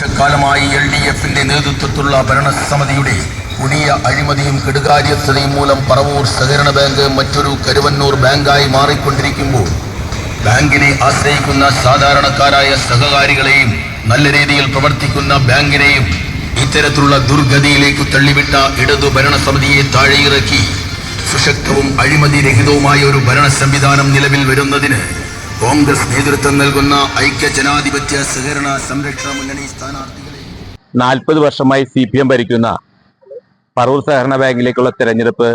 വർഷക്കാലമായി L D എഫിന്റെ നേതൃത്വത്തിലുള്ള ഭരണസമിതിയുടെ പുതിയ അഴിമതിയും കെടുകാര്യസ്ഥതയും മൂലം പറവൂർ സഹകരണ ബാങ്ക് മറ്റൊരു കരുവന്നൂർ ബാങ്കായി മാറിക്കൊണ്ടിരിക്കുമ്പോൾ ബാങ്കിനെ ആശ്രയിക്കുന്ന സാധാരണക്കാരായ സഹകാരികളെയും നല്ല രീതിയിൽ പ്രവർത്തിക്കുന്ന ബാങ്കിനെയും ഇത്തരത്തിലുള്ള ദുർഗതിയിലേക്ക് തള്ളിവിട്ട ഇടതു ഭരണസമിതിയെ താഴെയിറക്കി സുശക്തവും അഴിമതി രഹിതവുമായ ഒരു ഭരണ സംവിധാനം നിലവിൽ വരുന്നതിന് കോൺഗ്രസ് നേതൃത്വം നൽകുന്ന ഐക്യ ജനാധിപത്യ സഹകരണ സംരക്ഷണ മുന്നണി സ്ഥാനാർത്ഥികളെ. നാൽപ്പത് വർഷമായി സി പി എം ഭരിക്കുന്ന പറവൂർ സഹകരണ ബാങ്കിലേക്കുള്ള തെരഞ്ഞെടുപ്പ്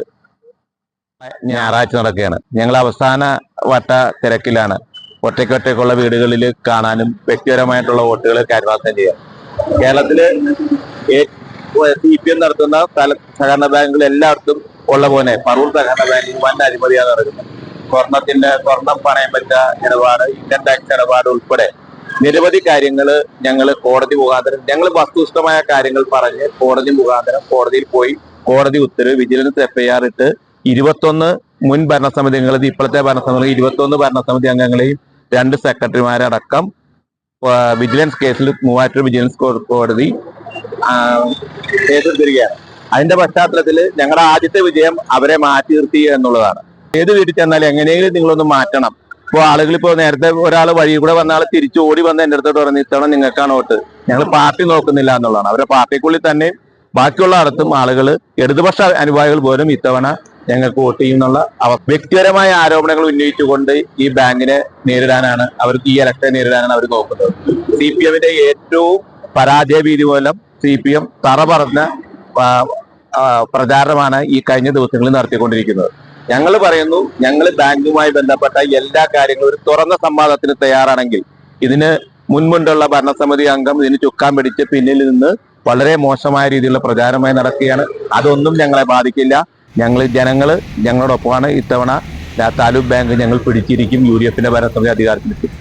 ഞായറാഴ്ച നടക്കുകയാണ്. ഞങ്ങൾ അവസാന വട്ട തിരക്കിലാണ്. ഒറ്റയ്ക്കൊറ്റയ്ക്കുള്ള വീടുകളിൽ കാണാനും വ്യക്തിപരമായിട്ടുള്ള വോട്ടുകൾ കൈമാറ്റം ചെയ്യാം. കേരളത്തിൽ സി പി എം നടത്തുന്ന സഹകരണ ബാങ്കുകൾ എല്ലായിടത്തും ഉള്ള പോലെ പറവൂർ സഹകരണ ബാങ്കിൽ വൻ അഴിമതിയാണ് നടക്കുന്നത്. സ്വർണത്തിന്റെ സ്വർണം പണയം വെച്ച ഇടപാട് ഇൻകം ടാക്സ് ഇടപാട് ഉൾപ്പെടെ നിരവധി കാര്യങ്ങൾ ഞങ്ങൾ കോടതി മുഖാന്തരം ഞങ്ങൾ വസ്തുനിഷ്ഠമായ കാര്യങ്ങൾ പറഞ്ഞ് കോടതി മുഖാന്തരം കോടതിയിൽ പോയി കോടതി ഉത്തരവ് വിജിലൻസ് എഫ്ഐആർ ഇട്ട് ഇരുപത്തൊന്ന് മുൻ ഭരണസമിതി അംഗങ്ങൾ ഇപ്പോഴത്തെ ഭരണസമിതി ഇരുപത്തൊന്ന് ഭരണസമിതി അംഗങ്ങളെയും രണ്ട് സെക്രട്ടറിമാരടക്കം വിജിലൻസ് കേസിൽ മൂവാറ്റൂർ വിജിലൻസ് കോടതി കേസെടുത്തിരിക്കുകയാണ് അതിന്റെ പശ്ചാത്തലത്തിൽ ഞങ്ങളുടെ ആദ്യത്തെ വിജയം അവരെ മാറ്റി നിർത്തി എന്നുള്ളതാണ്. ഏത് വീട്ടിൽ ചെന്നാലും എങ്ങനെയെങ്കിലും നിങ്ങളൊന്ന് മാറ്റണം. ഇപ്പോൾ ആളുകൾ ഇപ്പോൾ നേരത്തെ ഒരാൾ വഴി കൂടെ വന്ന ആൾ തിരിച്ചു ഓടി വന്ന് എന്റെ അടുത്തോട്ട് പറഞ്ഞു ഇത്തവണ നിങ്ങൾക്കാണ് വോട്ട്. ഞങ്ങൾ പാർട്ടി നോക്കുന്നില്ല എന്നുള്ളതാണ്. അവരുടെ പാർട്ടിക്കുള്ളിൽ തന്നെ ബാക്കിയുള്ള അടുത്തും ആളുകൾ ഇടതുപക്ഷ അനുഭാവികൾ പോലും ഇത്തവണ ഞങ്ങൾക്ക് വോട്ട് ചെയ്യുന്നുള്ള അവ വ്യക്തിപരമായ ആരോപണങ്ങൾ ഉന്നയിച്ചുകൊണ്ട് ഈ ബാങ്കിനെ നേരിടാനാണ് അവർക്ക് ഈ ഇലക്ഷൻ നേരിടാനാണ് അവർ നോക്കുന്നത്. സി പി എമ്മിന്റെ ഏറ്റവും പരാജയ ഭീതി മൂലം സി പി എം തറ പറഞ്ഞ പ്രചാരണമാണ് ഈ കഴിഞ്ഞ ദിവസങ്ങളിൽ നടത്തിക്കൊണ്ടിരിക്കുന്നത്. ഞങ്ങൾ പറയുന്നു ഞങ്ങൾ ബാങ്കുമായി ബന്ധപ്പെട്ട എല്ലാ കാര്യങ്ങളും ഒരു തുറന്ന സംവാദത്തിന് തയ്യാറാണെങ്കിൽ ഇതിന് മുൻപുണ്ടുള്ള ഭരണസമിതി അംഗം ഇതിന് ചുക്കാൻ പിടിച്ച് പിന്നിൽ നിന്ന് വളരെ മോശമായ രീതിയിലുള്ള പ്രചാരമായി നടക്കുകയാണ്. അതൊന്നും ഞങ്ങളെ ബാധിക്കില്ല. ഞങ്ങൾ ജനങ്ങൾ ഞങ്ങളോടൊപ്പമാണ്. ഇത്തവണ താലൂക്ക് ബാങ്ക് ഞങ്ങൾ പിടിച്ചിരിക്കും. യു ഡി എഫിന്റെ ഭരണസമിതി അധികാരത്തിലെത്തും.